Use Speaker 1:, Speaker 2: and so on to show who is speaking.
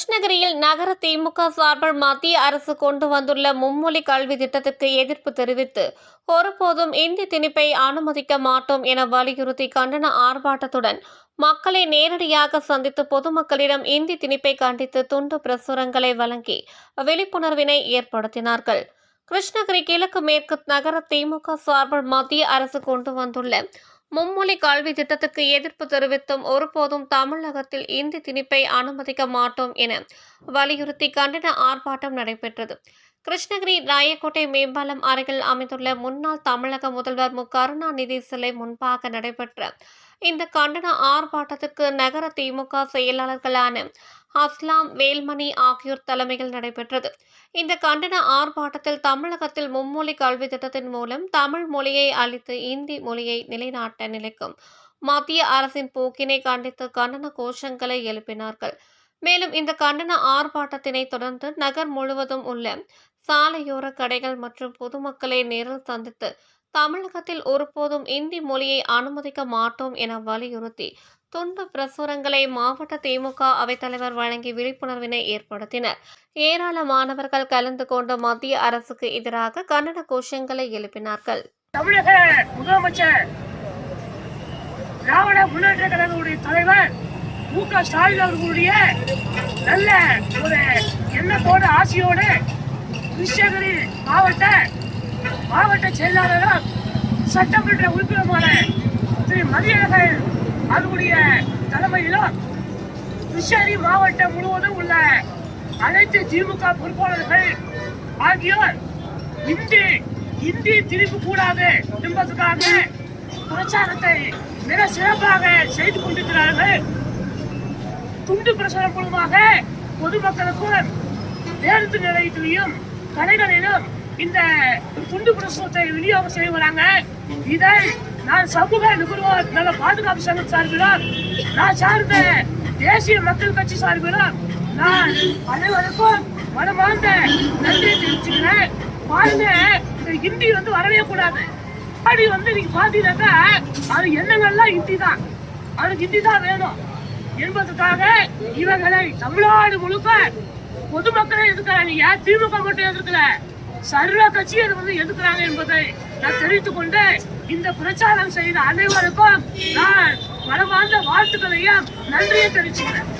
Speaker 1: கிருஷ்ணகிரியில் நகர திமுக சார்பில் மத்திய அரசு கொண்டு வந்துள்ள மும்மொழி கல்வி திட்டத்திற்கு எதிர்ப்பு தெரிவித்து ஒருபோதும் இந்தி திணிப்பை அனுமதிக்க மாட்டோம் என வலியுறுத்தி கண்டன ஆர்ப்பாட்டத்துடன் மக்களை நேரடியாக சந்தித்து பொதுமக்களிடம் இந்தி திணிப்பை கண்டித்து துண்டு பிரசுரங்களை வழங்கி விழிப்புணர்வினை ஏற்படுத்தினார்கள். கிருஷ்ணகிரி கிழக்கு மேற்கு நகர திமுக சார்பில் மத்திய அரசு கொண்டு வந்துள்ள மும்மொழி கல்வி திட்டத்துக்கு எதிர்ப்பு தெரிவித்தும் ஒருபோதும் தமிழகத்தில் இந்தி திணிப்பை அனுமதிக்க மாட்டோம் என வலியுறுத்தி கண்டன ஆர்ப்பாட்டம் நடைபெற்றது. கிருஷ்ணகிரி ராயக்கோட்டை மேம்பாலம் அருகில் அமைந்துள்ள முன்னாள் தமிழக முதல்வர் மு. கருணாநிதி சிலை முன்பாக நடைபெற்ற இந்த கண்டன ஆர்ப்பாட்டத்துக்கு நகர திமுக செயலாளர்களான அஸ்லாம் வேல்மணி ஆகியோர் தலைமையில் நடைபெற்றது. இந்த கண்டன ஆர்ப்பாட்டத்தில் தமிழகத்தில் மும்மொழி கல்வி திட்டத்தின் மூலம் தமிழ் மொழியை அளித்து இந்தி மொழியை நிலைநாட்ட நிலைக்கும். மத்திய அரசின் போக்கினை கண்டித்து கண்டன கோஷங்களை எழுப்பினார்கள். மேலும் இந்த கண்டன ஆர்ப்பாட்டத்தினை தொடர்ந்து நகர் முழுவதும் உள்ள சாலையோர கடைகள் மற்றும் பொதுமக்களை நேரில் சந்தித்து தமிழகத்தில் ஒருபோதும் இந்தி மொழியை அனுமதிக்க மாட்டோம் என வலியுறுத்தி துன்ப பிரசுரங்களை மாவட்ட திமுக அவைத்தலைவர் வழங்கி விழிப்புணர்வினை ஏற்படுத்தினர். ஏராளமானவர்கள் கலந்து கொண்டு மத்திய அரசுக்கு எதிராக கன்னட கோஷங்களை எழுப்பினார்கள்.
Speaker 2: தமிழக முதலமைச்சர் திராவிட முன்னேற்ற கழகத்துடைய தலைவர் மு க ஸ்டாலின் அவர்களுடைய நல்ல ஒரு எண்ணத்தோட ஆசையோடு கிருஷ்ணகிரி மாவட்ட மாவட்ட செயலாளரும் சட்டமன்ற உறுப்பினருமான திரு. மதியழகன் அவர்களுடைய தலைமையிலும் கிருஷ்ணகிரி மாவட்டம் முழுவதும் உள்ள அனைத்து திமுக பொறுப்பாளர்கள் ஆகியோர் இந்தி இந்தி திருப்பி கூடாது என்பதற்காக பிரச்சாரத்தை மிக சிறப்பாக செய்து கொண்டிருக்கிறார்கள். துண்டு பிரசாரம் மூலமாக பொதுமக்களுக்கும் பேருந்து நிலையத்திலையும் கடைகளிலும் இந்த துண்டு பிரசுரத்தை விநியோகம் செய்ய வராங்க. இதை நான் சமூக நுகர்வோர் நல்ல பாதுகாப்பு சங்கம் சார்பிலும் நான் சார்ந்த தேசிய மக்கள் கட்சி சார்பிலும் நான் அனைவருக்கும் மனமார்ந்த நன்றியை தெரிவிச்சுக்கிறேன். பாருங்க இந்த ஹிந்தி வந்து வரவே கூடாது. பாடி வந்து நீங்க பாத்தீங்கன்னாக்கா அது எண்ணங்கள்லாம் ஹிந்தி தான். அதுக்கு ஹிந்தி தான் வேணும். என்பதற்காக இவர்களை தமிழ்நாடு முழுக்க பொதுமக்களை எதிர்க்கிறாங்க. ஏன் திமுக மட்டும் எதிர்க்கல? சர்வ கட்சியர் அதை வந்து எதிர்க்கிறாங்க என்பதை நான் தெரிவித்துக் கொண்டு இந்த பிரச்சாரம் செய்த அனைவருக்கும் நான் மனமார்ந்த வாழ்த்துக்களையும் நன்றியை தெரிவிச்சுக்கிறேன்.